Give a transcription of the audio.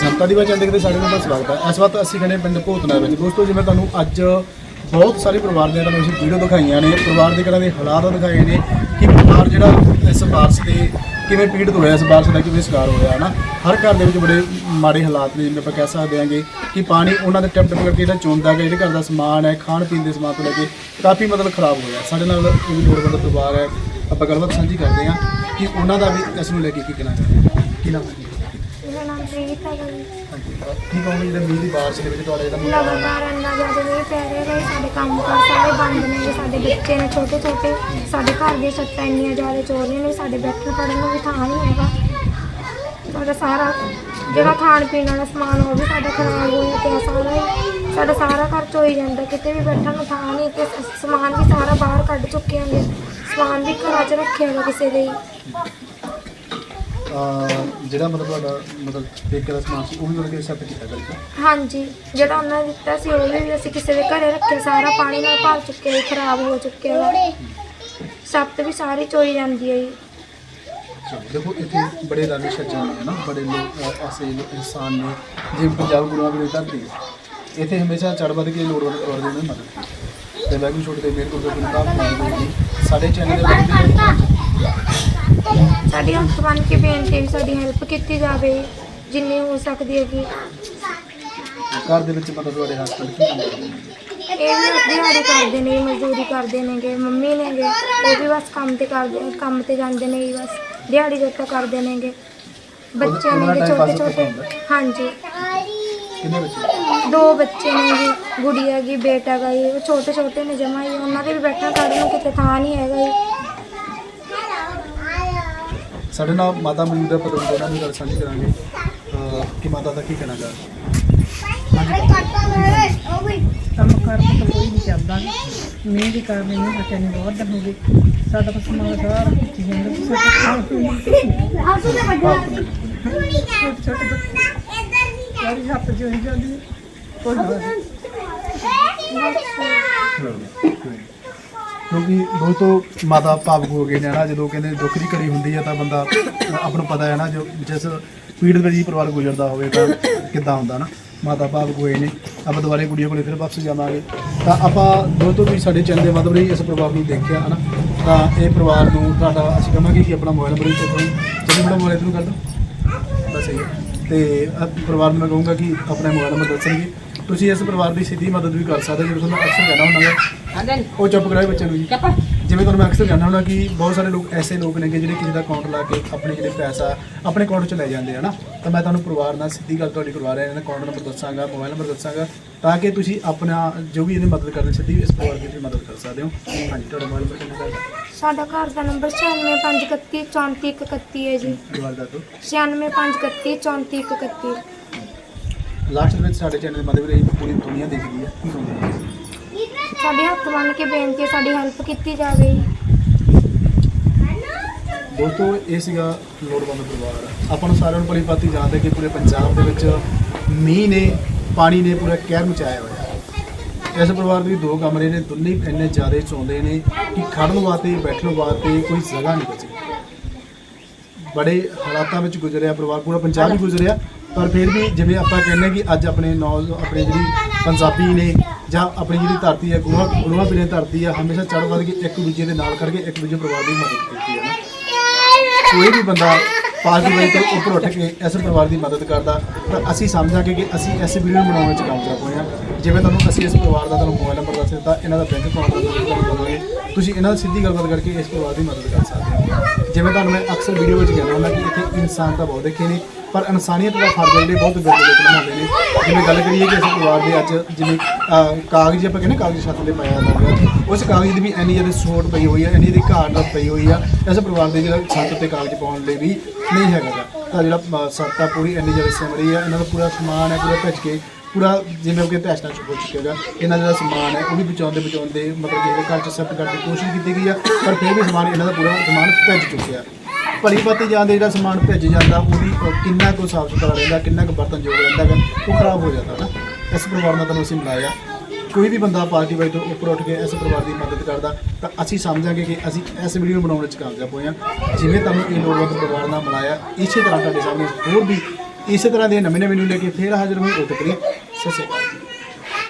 ਜਨਤਾ ਦੀ ਵਾਰ ਚੰਦ ਦੇਖਦੇ ਸਾਡੇ ਨਾਲ ਦਾ ਸਵਾਗਤ ਹੈ। ਇਸ ਵਕਤ ਅਸੀਂ ਖੜੇ ਪਿੰਡ ਭੂਤਨਾ ਵਿੱਚ। ਦੋਸਤੋ, ਜਿਵੇਂ ਤੁਹਾਨੂੰ ਅੱਜ ਬਹੁਤ ਸਾਰੇ ਪਰਿਵਾਰ ਦੇ ਤੁਹਾਨੂੰ ਅਸੀਂ ਵੀਡੀਓ ਦਿਖਾਈਆਂ ਨੇ। ਪਰਿਵਾਰ ਦੇ ਘਰਾਂ ਦੇ ਹਾਲਾਤ ਦਿਖਾਏ ਨੇ ਕਿ ਪਰਿਵਾਰ ਜਿਹੜਾ ਇਸ ਬਾਰਿਸ਼ ਦੇ ਕਿਵੇਂ ਪੀੜਤ ਹੋਇਆ, ਇਸ ਬਾਰਿਸ਼ ਦਾ ਕਿਵੇਂ ਸ਼ਿਕਾਰ ਹੋਇਆ ਹੈ ਨਾ ਹਰ ਘਰ ਦੇ ਵਿੱਚ ਬੜੇ ਮਾੜੇ ਹਾਲਾਤ ਨੇ, ਜਿਵੇਂ ਆਪਾਂ ਕਹਿ ਸਕਦੇ ਹਾਂਗੇ ਕਿ ਪਾਣੀ ਉਹਨਾਂ ਦੇ ਟਿਪ ਟਿਪ ਕਰਕੇ ਜਿਹੜਾ ਚੋਂਦਾ ਹੈ ਜਿਹੜੇ ਘਰ ਦਾ ਸਮਾਨ ਹੈ, ਖਾਣ ਪੀਣ ਦੇ ਸਮਾਨ ਤੋਂ ਲੈ ਕੇ ਕਾਫੀ ਮਤਲਬ ਖਰਾਬ ਹੋਇਆ। ਸਾਡੇ ਨਾਲ ਇਹ ਵੀ ਲੋੜਵੰਦ ਪਰਿਵਾਰ ਹੈ। ਆਪਾਂ ਗੱਲਬਾਤ ਸਾਂਝੀ ਕਰਦੇ ਹਾਂ ਕਿ ਉਹਨਾਂ ਦਾ ਵੀ ਇਸ ਨੂੰ ਲੈ ਕੇ ਕੀ ਕਹਿਣਾ ਚਾਹੁੰਦੇ ਕੀ ਨਾਮ ਹੈ ਮੇਰਾ ਨਾਮ ਪ੍ਰੀਤ ਹੈ ਜੀ। ਹਾਂਜੀ ਕੀ ਕਹੋਗੇ ਜਿਹੜੇ ਮੀਂਹ ਦੀ ਬਾਰਿਸ਼ ਦੇ ਵਿੱਚ ਤੁਹਾਡਾ ਜਿਹੜਾ ਮੁੰਡਾ ਲਗਾਤਾਰ ਇੰਨਾ ਜ਼ਿਆਦਾ ਮੀਂਹ ਪੈ ਰਿਹਾ ਹੈ ਸਾਡੇ ਕੰਮ ਕਾਰ ਸਾਰੇ ਬੰਦ ਨੇ ਜੀ, ਸਾਡੇ ਬੱਚੇ ਨੇ ਛੋਟੇ ਛੋਟੇ ਸਾਡੇ ਘਰ ਦੀਆਂ ਛੱਤਾਂ ਇੰਨੀਆਂ ਜ਼ਿਆਦਾ ਚੋਰ ਰਹੀਆਂ ਨੇ ਸਾਡੇ ਬੈਠਣ ਪੜਨ ਨੂੰ ਵੀ ਥਾਂ ਨਹੀਂ ਹੈਗਾ। ਸਾਡਾ ਸਾਰਾ ਜਿਹੜਾ ਖਾਣ ਪੀਣ ਵਾਲਾ ਸਮਾਨ ਉਹ ਵੀ ਸਾਡਾ ਖਰਾਬ ਹੋਇਆ ਪਿਆ ਸਾਰਾ ਹੀ। ਸਾਡਾ ਸਾਰਾ ਘਰ ਚੋਈ ਜਾਂਦਾ ਕਿਤੇ ਵੀ ਬੈਠਣ ਨੂੰ ਥਾਂ ਨਹੀਂ ਤੇ ਸਮਾਨ ਵੀ ਸਾਰਾ ਬਾਹਰ ਕੱਢ ਚੁੱਕੇ ਹਾਂ ਸਮਾਨ ਵੀ ਘਰਾਂ 'ਚ ਰੱਖਿਆ ਹੋਇਆ ਕਿਸੇ ਦੇ। ਹੀ। ਜਿਹੜਾ ਮਤਲਬ ਤੁਹਾਡਾ ਮਤਲਬ ਠੇਕੇ ਦਾ ਸਮਾਨ ਸੀ ਉਹ ਵੀ ਉਹਨਾਂ ਕੇ ਸੱਤ ਕੀਤਾ ਕਰਕੇ ਹਾਂਜੀ ਜਿਹੜਾ ਉਹਨਾਂ ਨੇ ਦਿੱਤਾ ਸੀ ਉਹ ਵੀ ਅਸੀਂ ਕਿਸੇ ਦੇ ਘਰੇ ਰੱਖਿਆ ਸਾਰਾ ਪਾਣੀ ਨਾਲ ਭਰ ਚੁੱਕਿਆ ਹੈ ਖਰਾਬ ਹੋ ਚੁੱਕਿਆ ਹੈ ਸੱਤ ਵੀ ਸਾਰੀ ਚੋਈ ਜਾਂਦੀ ਹੈ ਜੀ। ਚਲੋ ਦੇਖੋ ਇੱਥੇ ਬੜੇ ਰਾਗੇ ਸੱਜਣ ਨੇ ਨਾ ਬੜੇ ਲੋਕ ਅਹ, ਐਸੇ ਲੋਕ ਇਨਸਾਨ ਨੇ ਜੇ ਪੰਜਾਬ ਗੁਰੂਆਂ ਦੀ ਧਰਤੀ ਹੈ ਇੱਥੇ ਹਮੇਸ਼ਾ ਚੜ ਵੱਧ ਕੇ ਲੋੜਵੰਦ ਪਰਿਵਾਰ ਦੀ ਮਦਦ। ਕੀਤੀ ਤੇ ਵਾਹਿਗੁਰੂ ਛੋਟੇ ਦੇ ਮੇਰ ਕੋਲ ਗੁਰੂ ਦਾ ਨਾਮ ਜੀ ਸਾਡੇ ਚੈਨਲ ਦੇ ਵਿੱਚ ਸਾਡੀ ਹੱਥ ਬਣ ਕੇ ਬੇਨਤੀ ਵੀ ਸਾਡੀ ਹੈਲਪ ਕੀਤੀ ਜਾਵੇ ਜਿੰਨੀ ਹੋ ਸਕਦੀ ਹੈ ਕਿ ਘਰ ਦੇ ਵਿੱਚ ਮਤਲਬ ਤੁਹਾਡੇ ਹਸਬੰਡ ਕੀ ਕੰਮ ਕਰਦੇ ਨੇ? ਇਹ ਵੀ ਦਿਹਾੜੀ ਕਰਦੇ ਨੇ ਮਜ਼ਦੂਰੀ ਕਰਦੇ ਨੇਗੇ ਮੰਮੀ ਨੇਗੇ ਉਹ ਵੀ ਬਸ ਕੰਮ ਤੇ ਕਰਦੇ ਕੰਮ ਤੇ ਜਾਂਦੇ ਨੇ ਜੀ ਬਸ ਦਿਹਾੜੀ ਜੋਤਾ ਕਰਦੇ ਨੇਗੇ। ਬੱਚੇ ਉਹਨਾਂ ਦਾ ਨੇਗੇ time ਛੋਟੇ pass ਛੋਟੇ। ਹੁੰਦਾ? ਹੈ? ਹਾਂਜੀ। ਕਿੰਨੇ ਬੱਚੇ? ਦੋ ਬੱਚੇ ਨੇ ਜੀ ਗੁੜੀਆ ਗੀ ਬੇਟਾ ਗਾ ਜੀ ਉਹ ਛੋਟੇ ਛੋਟੇ ਨੇ ਜਮਾ ਜੀ ਉਹਨਾਂ ਦੇ ਵੀ ਬੈਠਣ ਕਰਨ ਨੂੰ ਕਿਤੇ ਥਾਂ ਨਹੀਂ ਹੈਗਾ ਜੀ। ਸਾਡੇ ਨਾਲ ਮਾਤਾ ਮੌਜੂਦ ਹੈ ਪਤਾ ਉਹਨਾਂ ਦੀ ਗੱਲ ਸਾਂਝੀ ਕਰਾਂਗੇ। ਅਹ, ਕਿ ਮਾਤਾ ਦਾ ਕੀ ਕਹਿਣਾ ਚਾਹੁੰਦੇ ਕੰਮ ਕਰ ਤਾਂ ਕੋਈ ਨਹੀਂ ਚੱਲਦਾ। ਮੀਂਹ ਦੀ ਕਾਰਨ ਨਹੀਂ ਬੱਚਿਆਂ ਨੇ ਬਹੁਤ ਦਿਨ ਹੋ ਗਏ। ਸਾਡਾ ਤਾਂ ਸਮਾਨ ਸਾਰਾ ਖਿੱਚੀ ਜਾਂਦਾ। ਛੋਟੇ ਛੋਟੇ ਬੱਚੇ ਸਾਰੀ ਹੱਥ ਜੋਈ ਜਾਂਦੀ ਹੈ। ਕੋਈ ਨਾ। ਕਿਉਂਕਿ ਬਹੁਤ ਤੋਂ ਮਾਤਾ ਭਾਵਕ ਹੋ ਗਏ ਨੇ ਨਾ ਜਦੋਂ ਕਹਿੰਦੇ ਦੁੱਖ ਦੀ ਘੜੀ ਹੁੰਦੀ ਹੈ ਤਾਂ ਬੰਦਾ ਆਪ ਨੂੰ ਪਤਾ ਹੈ ਨਾ, ਜੋ ਜਿਸ ਪੀੜਤ ਵਿੱਚ ਹੀ ਪਰਿਵਾਰ ਗੁਜ਼ਰਦਾ ਹੋਵੇ ਤਾਂ ਕਿੱਦਾਂ ਹੁੰਦਾ ਨਾ ਮਾਤਾ ਭਾਵੁਕ ਹੋਏ ਨੇ, ਆਪਾਂ ਦੁਬਾਰੇ ਕੁੜੀਆਂ ਕੋਲੇ ਫਿਰ ਵਾਪਸ ਜਾਵਾਂਗੇ। ਤਾਂ ਆਪਾਂ ਦੋਸਤੋ ਵੀ ਸਾਡੇ ਚੈਨਲ ਦੇ ਮਾਧਵ ਰਹੀ ਇਸ ਪਰਿਵਾਰ ਨੂੰ ਦੇਖਿਆ ਹਨਾ। ਤਾਂ ਇਹ ਪਰਿਵਾਰ ਨੂੰ ਤੁਹਾਡਾ ਅਸੀਂ ਕਹਾਂਗੇ ਕਿ ਆਪਣਾ ਮੋਬਾਈਲ ਨੰਬਰ ਵੀ ਚੱਕੋ ਜਦੋਂ ਬੜਾ ਮੋਬਾਈਲ ਨੂੰ ਕਰ ਦਿਓ। ਬਸ ਇਹ ਹੈ। ਤੇ ਪਰਿਵਾਰ ਨੂੰ ਮੈਂ ਕਹੂੰਗਾ ਕਿ ਆਪਣਾ ਮੋਬਾਈਲ ਨੰਬਰ ਦੱਸਣਗੇ ਤੁਸੀਂ ਇਸ ਪਰਿਵਾਰ ਦੀ ਸਿੱਧੀ ਮਦਦ ਵੀ ਕਰ ਸਕਦੇ ਹੋ, ਜਿਵੇਂ ਤੁਹਾਨੂੰ ਅਕਸਰ ਕਹਿਣਾ ਹੁੰਦਾ ਹੈ। ਉਹ ਚੁੱਪ ਕਰਾਏ ਬੱਚੇ ਨੂੰ ਜੀ। ਜਿਵੇਂ ਤੁਹਾਨੂੰ ਮੈਂ ਅਕਸਰ ਕਹਿੰਦਾ ਹੁੰਦਾ ਕਿ ਬਹੁਤ ਸਾਰੇ ਲੋਕ ਐਸੇ ਲੋਕ ਨੇ ਕਿ ਜਿਹੜੇ ਕਿਸੇ ਦਾ ਅਕਾਊਂਟ ਲਾ ਕੇ ਆਪਣੇ ਜਿਹੜੇ ਪੈਸਾ ਆਪਣੇ ਅਕਾਊਂਟ 'ਚ ਲੈ ਜਾਂਦੇ ਆ ਨਾ। ਤਾਂ ਮੈਂ ਤੁਹਾਨੂੰ ਪਰਿਵਾਰ ਨਾਲ ਸਿੱਧੀ ਗੱਲ ਤੁਹਾਡੀ ਕਰਵਾ ਰਿਹਾ ਇਹਨਾਂ ਅਕਾਊਂਟ ਨੰਬਰ ਦੱਸਾਂਗਾ ਮੋਬਾਈਲ ਨੰਬਰ ਦੱਸਾਂਗਾ ਤਾਂ ਕਿ ਤੁਸੀਂ ਆਪਣਾ ਜੋ ਵੀ ਇਹਦੀ ਮਦਦ ਕਰਨੀ ਸਿੱਧੀ ਇਸ ਪਰਿਵਾਰ ਦੀ ਵੀ ਮਦਦ ਕਰ ਸਕਦੇ ਹੋ। ਹਾਂਜੀ ਤੁਹਾਡਾ ਮੋਬਾਈਲ ਨੰਬਰ ਕਿੰਨਾ ਹੈ? ਸਾਡਾ ਘਰ ਦਾ ਨੰਬਰ 9651 3431 ਹੈ ਜੀ। ਦੁਬਾਰਾ ਦੱਸ ਦਿਓ। 9651 3431 ਲਾਸਟ ਵਿੱਚ ਸਾਡੇ ਚੈਨਲ ਦੇ ਮਾਧਿਅਮ ਰਾਹੀਂ ਪੂਰੀ ਦੁਨੀਆ ਦੇਖਦੀ ਹੈ ਕੀ ਕਹਿੰਦੇ ਹੋ। ਸਾਡੇ ਹੱਥ ਬੰਨ ਕੇ ਬੇਨਤੀ ਹੈ, ਸਾਡੀ ਹੈਲਪ ਕੀਤੀ ਜਾਵੇ। ਦੋਸਤੋ, ਇਹ ਸੀਗਾ ਲੋੜਵੰਦ ਪਰਿਵਾਰ। ਆਪਾਂ ਨੂੰ ਸਾਰਿਆਂ ਨੂੰ ਭਲੀ ਭਾਂਤੀ ਜਾਣਦੇ ਕਿ ਪੂਰੇ ਪੰਜਾਬ ਦੇ ਵਿੱਚ ਮੀਂਹ ਨੇ, ਪਾਣੀ ਨੇ ਪੂਰਾ ਕਹਿਰ ਮਚਾਇਆ ਹੋਇਆ ਹੈ। ਇਸ ਪਰਿਵਾਰ ਦੇ ਵੀ ਦੋ ਕਮਰੇ ਨੇ, ਦੋਨੇ ਹੀ ਇੰਨੇ ਜ਼ਿਆਦਾ ਚੋਂਦੇ ਨੇ ਕਿ ਖੜਨ ਵਾਸਤੇ, ਬੈਠਣ ਵਾਸਤੇ ਕੋਈ ਜਗ੍ਹਾ ਨਹੀਂ ਬਚੀ। ਬੜੇ ਹਾਲਾਤਾਂ ਵਿੱਚ ਗੁਜ਼ਰਿਆ ਪਰਿਵਾਰ, ਪੂਰਾ ਪੰਜਾਬ ਹੀ ਗੁਜ਼ਰਿਆ, ਪਰ ਫਿਰ ਵੀ ਜਿਵੇਂ ਆਪਾਂ ਕਹਿੰਦੇ ਕਿ ਅੱਜ ਆਪਣੇ ਨੌਜ ਆਪਣੇ ਜਿਹੜੀ ਪੰਜਾਬੀ ਨੇ ਜਾਂ ਆਪਣੀ ਜਿਹੜੀ ਧਰਤੀ ਹੈ, ਗੁਰੂਆਂ ਗੁਰੂਆਂ ਪੀਰਾਂ ਧਰਤੀ ਆ ਹਮੇਸ਼ਾ ਚੜ੍ਹ ਵੱਧ ਕੇ ਇੱਕ ਦੂਜੇ ਦੇ ਨਾਲ ਕਰਕੇ ਇੱਕ ਦੂਜੇ ਪਰਿਵਾਰ ਦੀ ਮਦਦ ਕੀਤੀ ਹੈ ਨਾ। ਕੋਈ ਵੀ ਬੰਦਾ ਪਾਰਟੀ ਵਾਲੀ ਤੋਂ ਉੱਪਰ ਉੱਠ ਕੇ ਇਸ ਪਰਿਵਾਰ ਦੀ ਮਦਦ ਕਰਦਾ, ਤਾਂ ਅਸੀਂ ਸਮਝਾਂਗੇ ਕਿ ਅਸੀਂ ਇਸ ਵੀਡੀਓ ਨੂੰ ਬਣਾਉਣ ਵਿੱਚ ਕਾਮਯਾਬ ਹੋਏ ਹਾਂ। ਜਿਵੇਂ ਤੁਹਾਨੂੰ ਅਸੀਂ ਇਸ ਪਰਿਵਾਰ ਦਾ ਤੁਹਾਨੂੰ ਮੋਬਾਈਲ ਨੰਬਰ ਦੱਸ ਦਿੱਤਾ, ਇਹਨਾਂ ਦਾ ਬੈਂਕ ਅਕਾਊਂਟ ਦਾ ਤੁਹਾਨੂੰ ਦਵਾਂਗੇ। ਤੁਸੀਂ ਇਹਨਾਂ ਨਾਲ ਸਿੱਧੀ ਗੱਲਬਾਤ ਕਰਕੇ ਇਸ ਪਰਿਵਾਰ ਦੀ ਮਦਦ ਕਰ ਸਕਦੇ ਹੋ। ਜਿਵੇਂ ਤੁਹਾਨੂੰ ਮੈਂ ਅਕਸਰ ਵੀਡੀਓ ਵਿੱਚ ਕਹਿੰਦਾ ਹੁੰਦਾ ਕਿ ਇੱਥੇ ਇਨਸਾਨ ਤਾਂ ਬਹੁਤ ਦੇਖੇ ਨੇ, ਪਰ ਇਨਸਾਨੀਅਤ ਦਾ ਫਰਜ਼ ਜਿਹੜੇ ਬਹੁਤ ਬਿਰਦੇ ਲੋਕ ਨੇ। ਜਿਵੇਂ ਗੱਲ ਕਰੀਏ ਕਿ ਅਸੀਂ ਪਰਿਵਾਰ ਦੇ ਅੱਜ ਜਿਵੇਂ ਅਹ, ਕਾਗਜ਼ ਆਪਾਂ ਕਹਿੰਦੇ ਕਾਗਜ਼ ਛੱਤ ਤੇ ਪਾਇਆ ਜਾਂਦਾ ਹੈ ਉਸ ਕਾਗਜ਼ ਦੀ ਵੀ ਇੰਨੀ ਜ਼ਿਆਦਾ ਸੋਟ ਪਈ ਹੋਈ ਹੈ ਇੰਨੀ ਦੀ ਘਾਟ ਪਈ ਹੋਈ ਆ ਇਸ ਪਰਿਵਾਰ ਦੇ ਜਿਹੜਾ ਛੱਤ ਤੇ ਕਾਗਜ਼ ਪਾਉਣ ਲਈ ਵੀ ਨਹੀਂ ਹੈਗਾ ਗਾ। ਤਾਂ ਜਿਹੜਾ ਅਹ, ਛੱਤ ਆ ਪੂਰੀ ਇੰਨੀ ਜ਼ਿਆਦਾ ਸਿਮਰੀ ਆ ਇਹਨਾਂ ਦਾ ਪੂਰਾ ਸਮਾਨ ਹੈ ਪੂਰਾ ਭਿੱਜ ਕੇ ਪੂਰਾ ਜਿਵੇਂ ਕਿ ਟੈਸਟਾਂ ਚ ਹੋ ਚੁੱਕੇਗਾ ਇਹਨਾਂ ਦਾ ਜਿਹੜਾ ਸਮਾਨ ਹੈ ਉਹ ਵੀ ਬਚਾਉਂਦੇ ਬਚਾਉਂਦੇ ਮਤਲਬ ਕਿ ਘਰ ਚ ਸੈੱਟ ਕਰਨ ਦੀ ਕੋਸ਼ਿਸ਼ ਕੀਤੀ ਗਈ ਆ ਪਰ ਫਿਰ ਵੀ ਸਮਾਨ ਇਹਨਾਂ ਦਾ ਪੂਰਾ ਸਮਾਨ ਭਿੱਜ ਚੁੱਕਿਆ ਭਲੀ ਭਾਤੀ ਜਾਂਦੇ ਜਿਹੜਾ ਸਮਾਨ ਭਿੱਜ ਜਾਂਦਾ ਉਹਦੀ ਉਹ ਕਿੰਨਾ ਕੁ ਸਾਫ਼ ਸੁਥਰਾ ਰਹਿੰਦਾ ਕਿੰਨਾ ਕੁ ਬਰਤਨ ਬਰਤਨਯੋਗ ਰਹਿੰਦਾ ਗਾ, ਉਹ ਖਰਾਬ ਹੋ ਜਾਂਦਾ ਨਾ। ਇਸ ਪਰਿਵਾਰ ਨਾਲ ਤੁਹਾਨੂੰ ਅਸੀਂ ਮਿਲਾਇਆ। ਕੋਈ ਵੀ ਬੰਦਾ ਪਾਰਟੀ ਵਾਈ ਤੋਂ ਉੱਪਰ ਉੱਠ ਕੇ ਇਸ ਪਰਿਵਾਰ ਦੀ ਮਦਦ ਕਰਦਾ ਤਾਂ ਅਸੀਂ ਸਮਝਾਂਗੇ ਕਿ ਅਸੀਂ ਇਸ ਵੀਡੀਓ ਨੂੰ ਬਣਾਉਣ ਵਿੱਚ ਕਾਮਯਾਬ ਹੋਏ ਹਾਂ। ਜਿਵੇਂ ਤੁਹਾਨੂੰ ਇਹ ਲੋੜਵੰਦ ਪਰਿਵਾਰ ਨਾਲ ਮਿਲਾਇਆ ਇਸੇ ਤਰ੍ਹਾਂ ਤੁਹਾਡੇ ਸਾਹਮਣੇ ਹੋਰ ਵੀ ਇਸੇ ਤਰ੍ਹਾਂ ਦੇ ਨਵੇਂ ਨਵੇਂ ਵੀਡੀਓ ਲੈ ਕੇ ਫੇਰ ਹਾਜ਼ਰ ਹੋਏ ਉਦੋਂ ਤੱਕ ਸਤਿ ਸ਼੍ਰੀ ਅਕਾਲ।